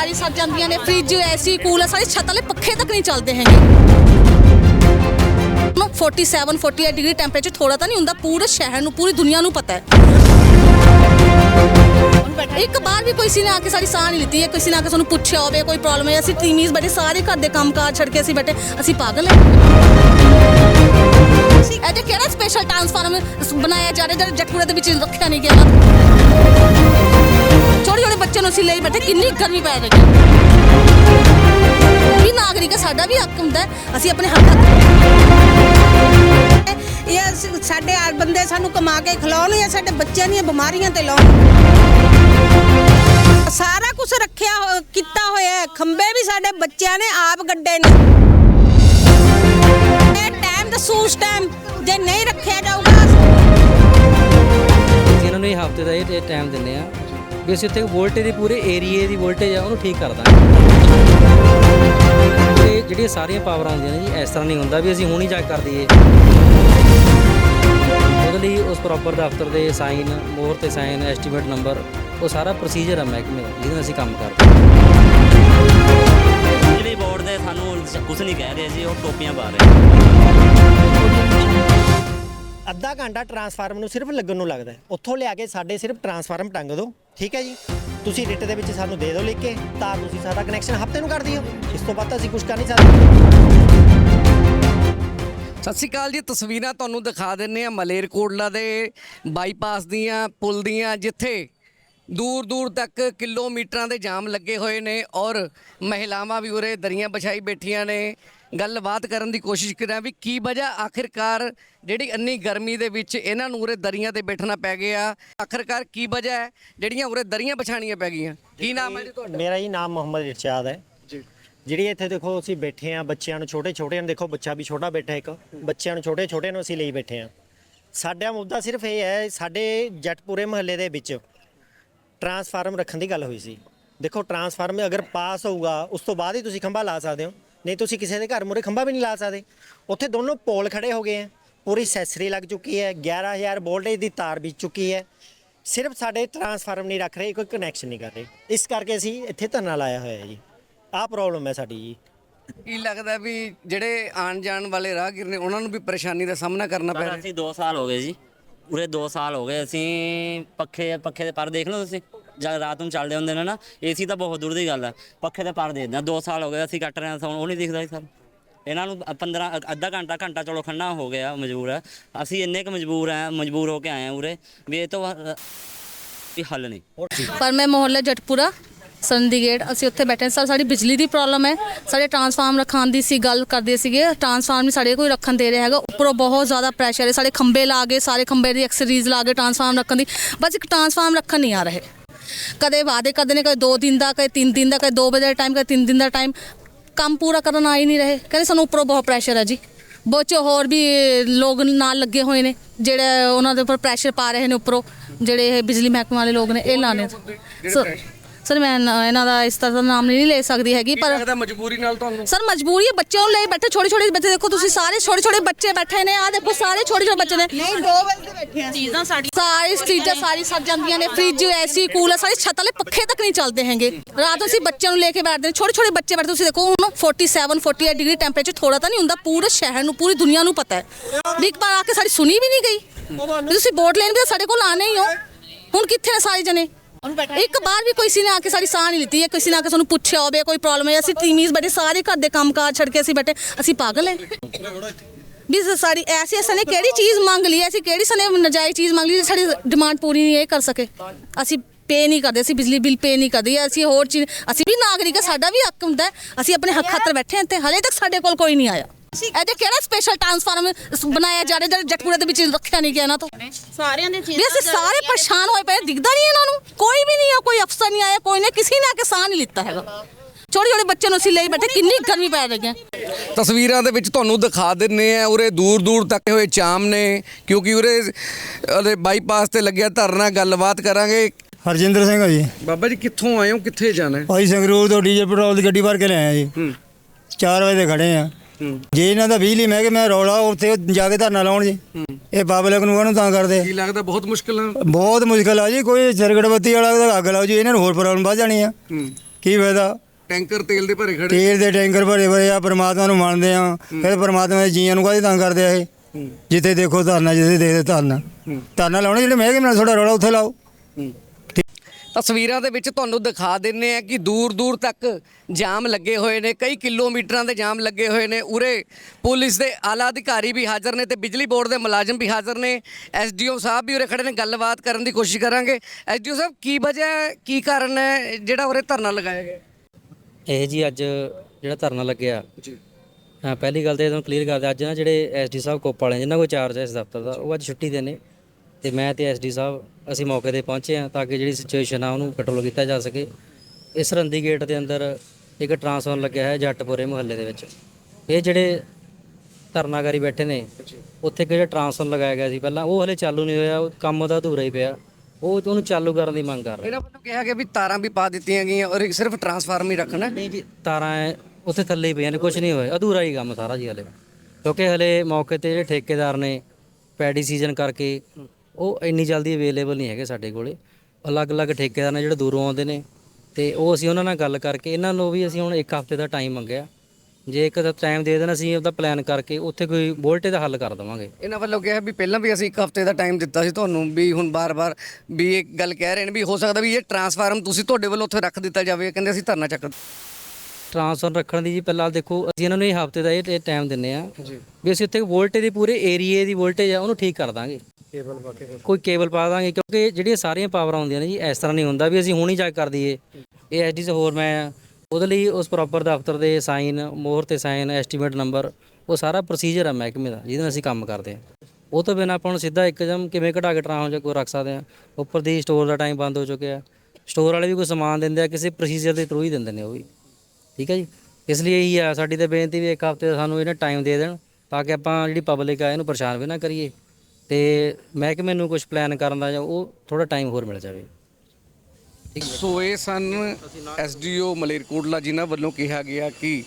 ਸਾਰੀ ਸੜ ਜਾਂਦੀਆਂ ਨੇ ਫ੍ਰਿਜ ਐਸੀ ਕੂਲਰ ਸਾਰੀ ਛੱਤ ਵਾਲੇ ਪੱਖੇ ਤੱਕ ਨਹੀਂ ਚੱਲਦੇ ਹੈਗੇ। ਨੂੰ 47 48 ਡਿਗਰੀ ਟੈਂਪਰੇਚਰ ਥੋੜਾ ਤਾਂ ਨਹੀਂ ਹੁੰਦਾ, ਪੂਰੇ ਸ਼ਹਿਰ ਨੂੰ, ਪੂਰੀ ਦੁਨੀਆ ਨੂੰ ਪਤਾ ਹੈ। ਇੱਕ ਵਾਰ ਵੀ ਕੋਈ ਸੀ ਨੇ ਆ ਕੇ ਸਾਡੀ ਸਾਹ ਨਹੀਂ ਲਿੱਤੀ ਹੈ ਕਿਸੇ ਨੇ ਆ ਕੇ ਸਾਨੂੰ ਪੁੱਛਿਆ ਹੋਵੇ, ਕੋਈ ਪ੍ਰੋਬਲਮ ਹੈ ਅਸੀਂ ਤੀਮੀਜ਼ ਬੈਠੇ, ਸਾਰੇ ਘਰ ਦੇ ਕੰਮਕਾਜ ਛੱਡ ਕੇ ਅਸੀਂ ਬੈਠੇ, ਅਸੀਂ ਪਾਗਲ ਹੈ। ਇਹ ਕਿਹੜਾ ਸਪੈਸ਼ਲ ਟ੍ਰਾਂਸਫਾਰਮ ਬਣਾਇਆ ਜਾ ਰਿਹਾ, ਜਿਹੜਾ ਜਟਪੁਰੇ ਦੇ ਵਿੱਚ ਰੱਖਿਆ ਨਹੀਂ ਗਿਆ। ਛੋਟੇ ਛੋਟੇ ਬੱਚੇ ਨੂੰ ਅਸੀਂ ਲਈ ਬੈਠੇ ਕਿੰਨੀ ਗਰਮੀ ਪੈ ਰਹੀ ਹੈ ਵੀ ਨਾਗਰਿਕ ਸਾਡਾ ਵੀ ਹੱਕ ਹੁੰਦਾ ਅਸੀਂ ਆਪਣੇ ਹੱਕ ਇਹ ਸਾਡੇ ਆ ਬੰਦੇ ਸਾਨੂੰ ਕਮਾ ਕੇ ਖਿਲਾਉਣ ਜਾਂ ਸਾਡੇ ਬੱਚਿਆਂ ਦੀਆਂ ਬਿਮਾਰੀਆਂ ਤੇ ਲਾਉਣ। ਸਾਰਾ ਕੁਝ ਰੱਖਿਆ ਕੀਤਾ ਹੋਇਆ ਹੈ। ਖੰਬੇ ਵੀ ਸਾਡੇ ਬੱਚਿਆਂ ਨੇ ਆਪ ਗੱਡੇ ਨੇ। ਇਹ ਟਾਈਮ ਦੱਸੋ ਉਸ ਟਾਈਮ ਜੇ ਨਹੀਂ ਰੱਖਿਆ ਜਾਊਗਾ। ਇਹਨਾਂ ਨੂੰ ਇਹ ਹਫ਼ਤੇ ਦਾ ਇਹ ਟਾਈਮ ਦਿੰਦੇ ਆ ਵੀ ਅਸੀਂ ਉੱਥੇ ਵੋਲਟੇਜ ਦੀ ਪੂਰੇ ਏਰੀਏ ਦੀ ਵੋਲਟੇਜ ਆ ਉਹਨੂੰ ਠੀਕ ਕਰ ਦਾਂਗੇ। ਤੇ ਜਿਹੜੀਆਂ ਸਾਰੀਆਂ ਪਾਵਰਾਂ ਆਉਂਦੀਆਂ ਨੇ ਜੀ ਇਸ ਤਰ੍ਹਾਂ ਨਹੀਂ ਹੁੰਦਾ ਵੀ ਅਸੀਂ ਹੁਣ ਹੀ ਜਾ ਕੇ ਕਰ ਦਈਏ। ਉਹਦੇ ਲਈ ਉਸ ਪ੍ਰੋਪਰ ਦਫ਼ਤਰ ਦੇ ਸਾਈਨ ਮੋਹਰ ਤੇ ਸਾਈਨ ਐਸਟੀਮੇਟ ਨੰਬਰ ਉਹ ਸਾਰਾ ਪ੍ਰੋਸੀਜਰ ਆ ਮਹਿਕਮੇ ਦਾ ਜਿਹਦੇ ਨਾਲ ਅਸੀਂ ਕੰਮ ਕਰਦੇ ਹਾਂ। ਬਿਜਲੀ ਬੋਰਡ ਦੇ ਸਾਨੂੰ ਕੁਝ ਨਹੀਂ ਕਹਿ ਰਹੇ ਜੀ ਉਹ ਟੋਪੀਆਂ ਪਾ ਰਹੇ ਅੱਧਾ ਘੰਟਾ ਟਰਾਂਸਫਾਰਮ ਨੂੰ ਸਿਰਫ ਲੱਗਣ ਨੂੰ ਲੱਗਦਾ ਹੈ। ਉੱਥੋਂ ਲਿਆ ਕੇ ਸਾਡੇ ਸਿਰਫ ਟਰਾਂਸਫਾਰਮ ਟੰਗ ਦਿਓ। ਠੀਕ ਹੈ ਜੀ? ਤੁਸੀਂ ਰਿਟ ਦੇ ਵਿੱਚ ਸਾਨੂੰ ਦੇ ਦਿਓ ਲਿਖ ਕੇ, ਤਾਂ ਤੁਸੀਂ ਸਾਡਾ ਕਨੈਕਸ਼ਨ ਹਫ਼ਤੇ ਨੂੰ ਕਰ ਦਿਓ। ਇਸ ਤੋਂ ਬਾਅਦ ਅਸੀਂ ਕੁਝ ਕਰ ਨਹੀਂ ਸਕਦੇ। ਸਤਿ ਸ਼੍ਰੀ ਅਕਾਲ ਜੀ, ਤਸਵੀਰਾਂ ਤੁਹਾਨੂੰ ਦਿਖਾ ਦਿੰਨੇ ਆ ਮਲੇਰਕੋਟਲਾ ਦੇ ਬਾਈਪਾਸ ਦੀਆਂ, ਪੁਲ ਦੀਆਂ, ਜਿੱਥੇ ਦੂਰ ਦੂਰ ਤੱਕ ਕਿਲੋਮੀਟਰਾਂ ਦੇ ਜਾਮ ਲੱਗੇ ਹੋਏ ਨੇ ਔਰ ਮਹਿਲਾਵਾਂ ਵੀ ਉਰੇ ਦਰੀਆਂ ਵਿਛਾਈ ਬੈਠੀਆਂ ਨੇ। ਗੱਲਬਾਤ ਕਰਨ ਦੀ ਕੋਸ਼ਿਸ਼ ਕਰ ਰਹੇ ਵੀ ਕੀ ਵਜ੍ਹਾ ਆਖਿਰਕਾਰ ਜਿਹੜੀ ਇੰਨੀ ਗਰਮੀ ਦੇ ਵਿੱਚ ਇਹਨਾਂ ਨੂੰ ਉਰੇ ਦਰੀਆਂ ਤੇ ਬੈਠਣਾ ਪੈ ਗਿਆ। ਆਖਿਰਕਾਰ ਕੀ ਵਜ੍ਹਾ ਹੈ? ਜਿਹੜੀਆਂ ਉਰੇ ਦਰੀਆਂ ਵਿਛਾਣੀਆਂ ਪੈ ਗਈਆਂ। ਕੀ ਨਾਮ ਹੈ ਜੀ ਤੁਹਾਡਾ? ਮੇਰਾ ਹੀ ਨਾਮ ਮੁਹੰਮਦ ਇਰਸ਼ਾਦ ਹੈ। ਜਿਹੜੀ ਇੱਥੇ ਦੇਖੋ ਅਸੀਂ ਬੈਠੇ ਆ ਬੱਚਿਆਂ ਨੂੰ ਛੋਟੇ ਛੋਟੇ ਨੂੰ ਦੇਖੋ ਬੱਚਾ ਵੀ ਛੋਟਾ ਬੈਠਾ ਇੱਕ। ਬੱਚਿਆਂ ਨੂੰ ਛੋਟੇ ਛੋਟੇ ਨੂੰ ਅਸੀਂ ਲਈ ਬੈਠੇ ਆ ਸਾਡਾ ਮੁੱਦਾ ਸਿਰਫ ਇਹ ਹੈ ਸਾਡੇ ਜੱਟਪੁਰੇ ਮਹੱਲੇ ਦੇ ਵਿੱਚ ਟਰਾਂਸਫਾਰਮ ਰੱਖਣ ਦੀ ਗੱਲ ਹੋਈ ਸੀ। ਦੇਖੋ ਟਰਾਂਸਫਾਰਮ ਅਗਰ ਪਾਸ ਹੋਊਗਾ ਉਸ ਤੋਂ ਬਾਅਦ ਹੀ ਤੁਸੀਂ ਖੰਭਾ ਲਾ ਸਕਦੇ ਹੋ। ਨਹੀਂ ਤੁਸੀਂ ਕਿਸੇ ਦੇ ਘਰ ਮੂਹਰੇ ਖੰਭਾ ਵੀ ਨਹੀਂ ਲਾ ਸਕਦੇ। ਉੱਥੇ ਦੋਨੋਂ ਪੋਲ ਖੜੇ ਹੋ ਗਏ ਆ। ਪੂਰੀ ਸੈਸਰੀ ਲੱਗ ਚੁੱਕੀ ਹੈ। 11000 ਵੋਲਟੇਜ ਦੀ ਤਾਰ ਵਿਚ ਚੁੱਕੀ ਹੈ। ਸਿਰਫ ਸਾਡੇ ਟਰਾਂਸਫਾਰਮ ਨਹੀਂ ਰੱਖ ਰਹੇ ਕੋਈ ਕਨੈਕਸ਼ਨ ਨਹੀਂ ਕਰ ਰਹੇ। ਇਸ ਕਰਕੇ ਅਸੀਂ ਇੱਥੇ ਧਰਨਾ ਲਾਇਆ ਹੋਇਆ ਹੈ ਜੀ। ਆਹ ਪ੍ਰੋਬਲਮ ਹੈ ਸਾਡੀ ਜੀ। ਕੀ ਲੱਗਦਾ ਵੀ ਜਿਹੜੇ ਆਣ ਜਾਣ ਵਾਲੇ ਰਾਹਗੀਰ ਨੇ ਉਹਨਾਂ ਨੂੰ ਵੀ ਪਰੇਸ਼ਾਨੀ ਦਾ ਸਾਹਮਣਾ ਕਰਨਾ ਪੈ ਰਿਹਾ ਅਸੀਂ 2 ਸਾਲ ਹੋ ਗਏ ਜੀ। ਉਰੇ 2 ਸਾਲ ਹੋ ਗਏ। ਅਸੀਂ ਪੱਖੇ ਪੱਖੇ ਦੇ ਪਰ ਦੇਖ ਲਓ ਤੁਸੀਂ। ਜਦ ਰਾਤ ਨੂੰ ਚੱਲਦੇ ਹੁੰਦੇ ਨੇ ਨਾ ਏਸੀ ਤਾਂ ਬਹੁਤ ਦੂਰ ਦੀ ਗੱਲ ਹੈ ਪੱਖੇ ਦੇ ਪਰ ਦੇਖਦੇ ਆ। 2 ਸਾਲ ਹੋ ਗਏ ਅਸੀਂ ਕੱਟ ਰਹੇ ਹਾਂ ਸੌਣ ਉਹ ਨਹੀਂ ਦਿਖਦਾ ਸਰ ਇਹਨਾਂ ਨੂੰ 15 ਅੱਧਾ ਘੰਟਾ ਘੰਟਾ ਚਲੋ ਖੰਨਾ ਹੋ ਗਿਆ ਮਜਬੂਰ ਹੈ ਅਸੀਂ ਇੰਨੇ ਕੁ ਮਜਬੂਰ ਆ ਮਜਬੂਰ ਹੋ ਕੇ ਆਏ ਆ ਉਰੇ। ਵੀ ਇਹ ਤੋਂ ਬਾਅਦ, ਹੱਲ ਨਹੀਂ। ਪਰ ਮੈਂ ਮੁਹੱਲਾ ਜਟਪੁਰਾ ਸੰਦੀ ਗੇਟ ਅਸੀਂ ਉੱਥੇ ਬੈਠੇ ਸਰ ਸਾਡੀ ਬਿਜਲੀ ਦੀ ਪ੍ਰੋਬਲਮ ਹੈ। ਸਾਡੇ ਟਰਾਂਸਫਾਰਮ ਰੱਖਣ ਦੀ ਸੀ ਗੱਲ ਕਰਦੇ ਸੀਗੇ। ਟਰਾਂਸਫਾਰਮ ਨਹੀਂ ਸਾਡੇ ਕੋਈ ਰੱਖਣ ਦੇ ਰਿਹਾ ਹੈਗਾ। ਉੱਪਰੋਂ ਬਹੁਤ ਜ਼ਿਆਦਾ ਪ੍ਰੈਸ਼ਰ ਹੈ। ਸਾਡੇ ਖੰਬੇ ਲਾ ਗਏ ਸਾਰੇ ਖੰਬੇ ਦੀ ਐਕਸਰੀਜ਼ ਲਾ ਗਏ ਟਰਾਂਸਫਾਰਮ ਰੱਖਣ ਦੀ। ਬਸ ਇੱਕ ਟਰਾਂਸਫਾਰਮ ਰੱਖਣ ਨਹੀਂ ਆ ਰਹੇ। ਕਦੇ ਵਾਅਦੇ ਕਰਦੇ ਨੇ ਕਦੇ 2 ਦਿਨ ਦਾ ਕਦੇ 3 ਦਿਨ ਦਾ ਕਦੇ 2 ਵਜੇ ਦਾ ਟਾਈਮ ਕਦੇ 3 ਦਿਨ ਦਾ ਟਾਈਮ ਕੰਮ ਪੂਰਾ ਕਰਨ ਆ ਹੀ ਨਹੀਂ ਰਹੇ। ਕਹਿੰਦੇ ਸਾਨੂੰ ਉੱਪਰੋਂ ਬਹੁਤ ਪ੍ਰੈਸ਼ਰ ਹੈ ਜੀ। ਬਹੁਤ ਚ ਹੋਰ ਵੀ ਲੋਕ ਨਾਲ ਲੱਗੇ ਹੋਏ ਨੇ ਜਿਹੜੇ ਉਹਨਾਂ ਦੇ ਉੱਪਰ ਪ੍ਰੈਸ਼ਰ ਪਾ ਰਹੇ ਨੇ ਉੱਪਰੋਂ ਜਿਹੜੇ ਇਹ ਬਿਜਲੀ ਮਹਿਕਮੇ ਵਾਲੇ ਲੋਕ ਨੇ ਇਹ ਲਾਣੇ ਸਰ ਮੈਂ ਨਾ- ਇਹਨਾਂ ਦਾ ਇਸ ਤਰ੍ਹਾਂ ਦਾ ਨਾਮ ਨਹੀਂ ਲੈ ਸਕਦੀ ਹੈਗੀ ਪਰ ਲੱਗਦਾ ਮਜਬੂਰੀ ਨਾਲ ਤੁਹਾਨੂੰ? ਸਰ ਮਜਬੂਰੀ ਹੈ ਬੱਚਿਆਂ ਨੂੰ ਲੈ ਬੈਠੇ ਛੋਟੇ ਛੋਟੇ ਬੱਚੇ ਦੇਖੋ ਤੁਸੀਂ ਸਾਰੇ ਛੋਟੇ ਛੋਟੇ ਬੱਚੇ ਬੈਠੇ ਨੇ ਆ ਦੇਖੋ ਸਾਰੇ ਛੋਟੇ ਛੋਟੇ ਬੱਚੇ ਨੇ। ਨਹੀਂ 2 ਵਜੇ ਬੈਠੇ ਆ ਚੀਜ਼ਾਂ ਸਾਡੀ ਸਾਰੀ ਚੀਜ਼ਾਂ ਸਾਰੀ ਸੜ ਜਾਂਦੀਆਂ ਨੇ ਫ੍ਰਿਜ ਐਸੀ ਕੂਲਰ ਸਾਰੀ ਛੱਤ ਵਾਲੇ ਪੱਖੇ ਤੱਕ ਨਹੀਂ ਚੱਲਦੇ ਹੈਗੇ। ਰਾਤ ਨੂੰ ਅਸੀਂ ਬੱਚਿਆਂ ਨੂੰ ਲੈ ਕੇ ਬੈਠਦੇ ਨੇ ਛੋਟੇ ਛੋਟੇ ਬੱਚੇ ਬੈਠੇ ਤੁਸੀਂ ਦੇਖੋ ਹੁਣ 47 48 ਡਿਗਰੀ ਟੈਂਪਰੇਚਰ ਥੋੜਾ ਤਾਂ ਨਹੀਂ ਹੁੰਦਾ ਪੂਰੇ ਸ਼ਹਿਰ ਨੂੰ ਪੂਰੀ ਦੁਨੀਆ ਨੂੰ ਪਤਾ ਹੈ। ਵੀ ਇੱਕ ਵਾਰ ਆ ਕੇ ਸਾਡੀ ਸੁਣੀ ਵੀ ਨਹੀਂ ਗਈ। ਵੀ ਤੁਸੀਂ ਵੋਟ ਲੈਣ ਵੀ ਤਾਂ ਸਾਡੇ ਕੋਲ ਆਣੇ ਹੀ ਹੋ। ਹੁਣ ਕਿੱਥੇ ਨੇ ਸਾਰੇ ਜਣੇ? ਇੱਕ ਵਾਰ ਵੀ ਕੋਈ ਸੀ ਨੇ ਆ ਕੇ ਸਾਡੀ ਸਾਹ ਨਹੀਂ ਲਿੱਤੀ ਹੈ ਕਿਸੇ ਨੇ ਆ ਕੇ ਸਾਨੂੰ ਪੁੱਛਿਆ ਹੋਵੇ ਕੋਈ ਪ੍ਰੋਬਲਮ ਹੈ ਅਸੀਂ ਤੀਮੀਜ਼ ਬੈਠੇ ਸਾਰੇ ਘਰ ਦੇ ਕੰਮਕਾਜ ਛੱਡ ਕੇ ਅਸੀਂ ਬੈਠੇ ਅਸੀਂ ਪਾਗਲ ਹੈ। ਵੀ ਸਾਡੀ ਐਸੀ ਐਸੀ ਨੇ ਕਿਹੜੀ ਚੀਜ਼ ਮੰਗ ਲਈ ਅਸੀਂ ਕਿਹੜੀ ਸਨੇ ਨਜਾਇਜ਼ ਚੀਜ਼ ਮੰਗ ਲਈ ਸਾਡੀ ਡਿਮਾਂਡ ਪੂਰੀ ਨਹੀਂ ਇਹ ਕਰ ਸਕੇ? ਅਸੀਂ ਪੇ ਨਹੀਂ ਕਰਦੇ ਅਸੀਂ ਬਿਜਲੀ ਬਿੱਲ ਪੇ ਨਹੀਂ ਕਰਦੇ ਅਸੀਂ ਹੋਰ ਚੀਜ਼ ਅਸੀਂ ਵੀ ਨਾਗਰਿਕ ਹਾਂ, ਸਾਡਾ ਵੀ ਹੱਕ ਹੁੰਦਾ। ਅਸੀਂ ਆਪਣੇ ਹੱਕ ਖਾਤਰ ਬੈਠੇ ਹਾਂ ਤੇ ਹਲੇ ਤੱਕ ਸਾਡੇ ਕੋਲ ਕੋਈ ਨਹੀਂ ਆਇਆ। ਇਹ ਤੇ ਕਿਹੜਾ ਸਪੈਸ਼ਲ ਟ੍ਰਾਂਸਫਾਰਮ ਬਣਾਇਆ ਜਾ ਰਿਹਾ ਜਿਹੜਾ ਜਟਪੁਰੇ ਦੇ ਵਿੱਚ ਰੱਖਿਆ ਨਹੀਂ ਗਿਆ ਨਾ ਤੋਂ? ਸਾਰਿਆਂ ਦੇ ਵੀ ਅਸੀਂ ਸਾਰੇ ਪਰੇਸ਼ਾਨ ਹੋਏ ਪਏ ਦਿਖਦਾ ਨਹੀਂ ਇਹਨਾਂ ਨੂੰ। ਕੋਈ ਵੀ ਨਹੀਂ ਆ ਕੋਈ ਅਫਸਰ ਨਹੀਂ ਆਇਆ ਕੋਈ ਨੇ ਕਿਸੇ ਨੇ ਆ ਕੇ ਸਾਹ ਨਹੀਂ ਲਿੱਤਾ ਹੈਗਾ। ਛੋਟੇ ਛੋਟੇ ਬੱਚੇ ਨੂੰ ਅਸੀਂ ਲਈ ਬੈਠੇ ਕਿੰਨੀ ਗਰਮੀ ਪੈ ਰਹੀ ਹੈ। ਤਸਵੀਰਾਂ ਦੇ ਵਿੱਚ ਤੁਹਾਨੂੰ ਦਿਖਾ ਦਿੰਨੇ ਆ ਉਰੇ ਦੂਰ ਦੂਰ ਤੱਕ ਹੋਏ ਚਾਮ ਨੇ ਕਿਉਂਕਿ ਉਰੇ ਉਰੇ ਬਾਈਪਾਸ ਤੇ ਲੱਗਿਆ ਧਰਨਾ ਗੱਲਬਾਤ ਕਰਾਂਗੇ। ਹਰਜਿੰਦਰ ਸਿੰਘ ਆ ਜੀ। ਬਾਬਾ ਜੀ ਕਿੱਥੋਂ ਆਏ ਹੋ ਕਿੱਥੇ ਜਾਣਾ ਹੈ? ਭਾਈ ਸੰਗਰੂਰ ਤੋਂ ਡੀਜ਼ਲ ਪੈਟਰੋਲ ਦੀ ਗੱਡੀ ਭਰ ਕੇ ਲੈ ਆਇਆ ਜੀ। ਹੂੰ। 4 ਵਜੇ ਦੇ ਖੜੇ ਆ। ਜੇ ਇਹਨਾਂ ਦਾ ਬਿਜਲੀ ਮੈਂ ਕਿ ਮੈਂ ਰੌਲਾ ਉੱਥੇ ਜਾ ਕੇ ਧਰਨਾ ਲਾਉਣ ਜੀ। ਇਹ ਪਬਲਿਕ ਨੂੰ ਕਾਹਨੂੰ ਤਾਂ ਕਰਦੇ। ਕੀ ਲੱਗਦਾ ਬਹੁਤ ਮੁਸ਼ਕਿਲ ਬਹੁਤ ਮੁਸ਼ਕਲ ਆ ਜੀ ਕੋਈ ਸਰਗੜਬੱਤੀ ਵਾਲਾ ਤਾਂ ਅੱਗ ਲਾਓ ਜੀ ਇਹਨਾਂ ਨੂੰ ਹੋਰ ਪ੍ਰੋਬਲਮ ਵੱਧ ਜਾਣੀ ਆ। ਕੀ ਫਾਇਦਾ? ਟੈਂਕਰ ਤੇਲ ਦੇ ਭਰੇ ਖੜੇ। ਤੇਲ ਦੇ ਟੈਂਕਰ ਭਰੇ ਭਰੇ ਆ ਪ੍ਰਮਾਤਮਾ ਨੂੰ ਮੰਨਦੇ ਆ। ਫਿਰ ਪ੍ਰਮਾਤਮਾ ਦੇ ਜੀਆਂ ਨੂੰ ਕਾਹਦੀ ਤੰਗ ਕਰਦੇ ਆ ਇਹ? ਜਿੱਥੇ ਦੇਖੋ ਧਰਨਾ ਜਿੱਥੇ ਦੇਖਦੇ ਧਰਨਾ। ਧਰਨਾ ਲਾਉਣੇ ਜਿਹੜੇ ਮਹਿਕਮੇ ਨਾਲ ਤੁਹਾਡਾ ਰੌਲਾ ਉੱਥੇ ਲਾਓ। ਤਸਵੀਰਾਂ ਦੇ ਵਿੱਚ ਤੁਹਾਨੂੰ ਦਿਖਾ ਦਿੰਨੇ ਆ ਕਿ ਦੂਰ ਦੂਰ ਤੱਕ ਜਾਮ ਲੱਗੇ ਹੋਏ ਨੇ ਕਈ ਕਿਲੋਮੀਟਰਾਂ ਦੇ ਜਾਮ ਲੱਗੇ ਹੋਏ ਨੇ। ਉਰੇ ਪੁਲਿਸ ਦੇ ਆਲਾ ਅਧਿਕਾਰੀ ਵੀ ਹਾਜ਼ਰ ਨੇ ਤੇ ਬਿਜਲੀ ਬੋਰਡ ਦੇ ਮੁਲਾਜ਼ਮ ਵੀ ਹਾਜ਼ਰ ਨੇ। ਐਸਡੀਓ ਸਾਹਿਬ ਵੀ ਉਰੇ ਖੜੇ ਨੇ ਗੱਲਬਾਤ ਕਰਨ ਦੀ ਕੋਸ਼ਿਸ਼ ਕਰਾਂਗੇ। ਐਸਡੀਓ ਸਾਹਿਬ ਕੀ ਵਜ੍ਹਾ ਹੈ ਕੀ ਕਾਰਨ ਹੈ ਜਿਹੜਾ ਉਰੇ ਧਰਨਾ ਲਗਾਇਆ ਗਿਆ? ਇਹ ਜੀ ਅੱਜ ਜਿਹੜਾ ਧਰਨਾ ਲੱਗਿਆ ਜੀ। ਹਾਂ ਪਹਿਲੀ ਗੱਲ ਤਾਂ ਤੁਹਾਨੂੰ ਕਲੀਅਰ ਕਰਦੇ ਅੱਜ ਨਾ ਜਿਹੜੇ ਐਸਡੀ ਸਾਹਿਬ ਕੋਪ ਵਾਲੇ ਜਿਨ੍ਹਾਂ ਕੋਲ ਚਾਰਜ ਹੈ ਇਸ ਦਫ਼ਤਰ ਦਾ ਉਹ ਅੱਜ ਛੁੱਟੀ ਤੇ ਨੇ। ਤੇ ਮੈਂ ਤੇ ਐਸਡੀ ਸਾਹਿਬ ਅਸੀਂ ਮੌਕੇ ਤੇ ਪਹੁੰਚੇ ਹਾਂ ਤਾਂ ਕਿ ਜਿਹੜੀ ਸਿਚੁਏਸ਼ਨ ਆ ਉਹਨੂੰ ਕੰਟਰੋਲ ਕੀਤਾ ਜਾ ਸਕੇ। ਇਸ ਰੰਦੀ ਗੇਟ ਦੇ ਅੰਦਰ ਇੱਕ ਟਰਾਂਸਫਾਰਮਰ ਲੱਗਿਆ ਹੈ ਜੱਟਪੁਰੇ ਮੁਹੱਲੇ ਦੇ ਵਿੱਚ। ਇਹ ਜਿਹੜੇ ਧਰਨਾਕਾਰੀ ਬੈਠੇ ਨੇ ਉੱਥੇ ਇੱਕ ਜਿਹੜਾ ਟਰਾਂਸਫਾਰਮਰ ਲਗਾਇਆ ਗਿਆ ਸੀ ਪਹਿਲਾਂ ਉਹ ਹਲੇ ਚਾਲੂ ਨਹੀਂ ਹੋਇਆ ਉਹ ਕੰਮ ਉਹਦਾ ਅਧੂਰਾ ਹੀ ਪਿਆ। ਉਹ ਉਹਨੂੰ ਚਾਲੂ ਕਰਨ ਦੀ ਮੰਗ ਕਰ ਰਹੇ ਇਹਨਾਂ ਵੱਲੋਂ ਕਿਹਾ ਗਿਆ ਵੀ ਤਾਰਾਂ ਵੀ ਪਾ ਦਿੱਤੀਆਂ ਗਈਆਂ ਔਰ ਸਿਰਫ ਟਰਾਂਸਫਾਰਮ ਹੀ ਰੱਖਣਾ। ਨਹੀਂ ਜੀ ਤਾਰਾਂ ਉੱਥੇ ਥੱਲੇ ਹੀ ਪਈਆਂ ਨੇ ਕੁਝ ਨਹੀਂ ਹੋਇਆ। ਅਧੂਰਾ ਹੀ ਕੰਮ ਸਾਰਾ ਜੀ ਹਲੇ। ਕਿਉਂਕਿ ਹਲੇ ਮੌਕੇ ਤੇ ਜਿਹੜੇ ਠੇਕੇਦਾਰ ਨੇ ਪੈਡੀ ਸੀਜ਼ਨ ਕਰਕੇ ਉਹ ਇੰਨੀ ਜਲਦੀ ਅਵੇਲੇਬਲ ਨਹੀਂ ਹੈਗੇ ਸਾਡੇ ਕੋਲੇ। ਅਲੱਗ-ਅਲੱਗ ਠੇਕੇਦਾਰ ਨੇ ਜਿਹੜੇ ਦੂਰੋਂ ਆਉਂਦੇ ਨੇ ਤੇ ਉਹ ਅਸੀਂ ਉਹਨਾਂ ਨਾਲ ਗੱਲ ਕਰਕੇ ਇਹਨਾਂ ਨੂੰ ਵੀ ਅਸੀਂ ਹੁਣ ਇੱਕ ਹਫ਼ਤੇ ਦਾ ਟਾਈਮ ਮੰਗਿਆ। ਜੇ ਇੱਕ ਦਾ ਟਾਈਮ ਦੇ ਦੇਣ ਅਸੀਂ ਉਹਦਾ ਪਲਾਨ ਕਰਕੇ ਉੱਥੇ ਕੋਈ ਵੋਲਟੇਜ ਦਾ ਹੱਲ ਕਰ ਦੇਵਾਂਗੇ। ਇਹਨਾਂ ਵੱਲੋਂ ਕਿਹਾ ਵੀ ਪਹਿਲਾਂ ਵੀ ਅਸੀਂ ਇੱਕ ਹਫ਼ਤੇ ਦਾ ਟਾਈਮ ਦਿੱਤਾ ਸੀ ਤੁਹਾਨੂੰ ਵੀ ਹੁਣ ਬਾਰ-ਬਾਰ ਵੀ ਇਹ ਗੱਲ ਕਹਿ ਰਹੇ ਨੇ ਵੀ ਹੋ ਸਕਦਾ ਵੀ ਇਹ ਟਰਾਂਸਫਾਰਮ ਤੁਸੀਂ ਤੁਹਾਡੇ ਵੱਲੋਂ ਉੱਥੇ ਰੱਖ ਦਿੱਤਾ ਜਾਵੇ ਕਹਿੰਦੇ ਅਸੀਂ ਧਰਨਾ ਚੱਕ ਟ੍ਰਾਂਸਫਰ ਰੱਖਣ ਦੀ ਜੀ ਪਹਿਲਾਂ ਦੇਖੋ ਅਸੀਂ ਇਹਨਾਂ ਨੂੰ ਇਹ ਹਫ਼ਤੇ ਦਾ ਇਹ ਟਾਈਮ ਦਿੰਨੇ ਆ ਵੀ ਅਸੀਂ ਉੱਥੇ ਵੋਲਟੇਜ ਦੀ ਪੂਰੇ ਏਰੀਏ ਦੀ ਵੋਲਟੇਜ ਆ ਉਹਨੂੰ ਠੀਕ ਕਰ ਦਾਂਗੇ। ਕੋਈ ਕੇਬਲ ਪਾ ਦਾਂਗੇ ਕਿਉਂਕਿ ਜਿਹੜੀਆਂ ਸਾਰੀਆਂ ਪਾਵਰਾਂ ਆਉਂਦੀਆਂ ਨੇ ਜੀ ਇਸ ਤਰ੍ਹਾਂ ਨਹੀਂ ਹੁੰਦਾ ਵੀ ਅਸੀਂ ਹੁਣੀ ਚੈੱਕ ਕਰ ਦਈਏ। ਇਹ ਐਸਡੀ ਸੇ ਹੋਰ ਮੈਂ ਉਹਦੇ ਲਈ ਉਸ ਪ੍ਰੋਪਰ ਦਫ਼ਤਰ ਦੇ ਸਾਈਨ ਮੋਹਰ ਤੇ ਸਾਈਨ ਐਸਟੀਮੇਟ ਨੰਬਰ ਉਹ ਸਾਰਾ ਪ੍ਰੋਸੀਜਰ ਆ ਮਹਿਕਮੇ ਦਾ ਜਿਹਦੇ ਨਾਲ ਅਸੀਂ ਕੰਮ ਕਰਦੇ ਆ ਉਹ ਤੋਂ ਬਿਨਾਂ ਆਪਾਂ ਨੂੰ ਸਿੱਧਾ ਇੱਕਦਮ ਕਿਵੇਂ ਘਟਾ ਕੇ ਟਰਾਂ ਹੋ ਕੋਈ ਰੱਖ ਸਕਦੇ ਆ ਉੱਪਰ ਦੀ ਸਟੋਰ ਦਾ ਟਾਈਮ ਬੰਦ ਹੋ ਚੁੱਕਿਆ ਸਟੋਰ ਵਾਲੇ ਵੀ ਕੋਈ ਸਮਾਨ ਦਿੰਦੇ ਆ ਕਿਸੇ ਪ੍ਰੋਸੀਜਰ ਦੇ ਥਰੂ ਹੀ ਦਿੰਦੇ ਨੇ ਉਹ ਵੀ। ਠੀਕ ਹੈ ਜੀ? ਇਸ ਲਈ ਇਹੀ ਆ ਸਾਡੀ ਤਾਂ ਬੇਨਤੀ ਵੀ ਇੱਕ ਹਫ਼ਤੇ ਦਾ ਸਾਨੂੰ ਇਹਨੇ ਟਾਈਮ ਦੇ ਦੇਣ ਤਾਂ ਕਿ ਆਪਾਂ ਜਿਹੜੀ ਪਬਲਿਕ ਆ ਇਹਨੂੰ ਪਰੇਸ਼ਾਨ ਵੀ ਨਾ ਕਰੀਏ। ਤੇ ਮਹਿਕਮੇ ਨੂੰ ਕੁਝ ਪਲਾਨ ਕਰਨ ਦਾ ਜਾਂ ਉਹ ਥੋੜਾ ਟਾਈਮ ਹੋਰ ਮਿਲ ਜਾਵੇ। ਸੋ ਇਹ ਸਨ ਐਸਡੀਓ ਮਲੇਰਕੋਟਲਾ ਜਿਨ੍ਹਾਂ ਵੱਲੋਂ ਕਿਹਾ ਗਿਆ ਕਿ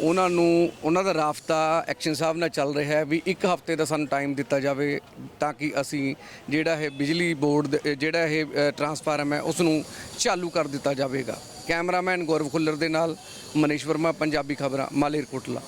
ਉਹਨਾਂ ਨੂੰ, ਉਹਨਾਂ ਦਾ ਰਾਫਤਾ ਐਕਸ਼ਨ ਸਾਹਿਬ ਨਾਲ ਚੱਲ ਰਿਹਾ ਹੈ ਵੀ ਇੱਕ ਹਫ਼ਤੇ ਦਾ ਸਾਨੂੰ ਟਾਈਮ ਦਿੱਤਾ ਜਾਵੇ ਤਾਂ ਕਿ ਅਸੀਂ ਜਿਹੜਾ ਇਹ ਬਿਜਲੀ ਬੋਰਡ ਜਿਹੜਾ ਇਹ ਟਰਾਂਸਫਾਰਮ ਹੈ ਉਸ ਨੂੰ ਚਾਲੂ ਕਰ ਦਿੱਤਾ ਜਾਵੇਗਾ। ਕੈਮਰਾਮੈਨ ਗੌਰਵ ਖੁੱਲਰ ਦੇ ਨਾਲ ਮਨੀਸ਼ ਵਰਮਾ, ਪੰਜਾਬੀ ਖਬਰਾਂ ਮਾਲੇਰਕੋਟਲਾ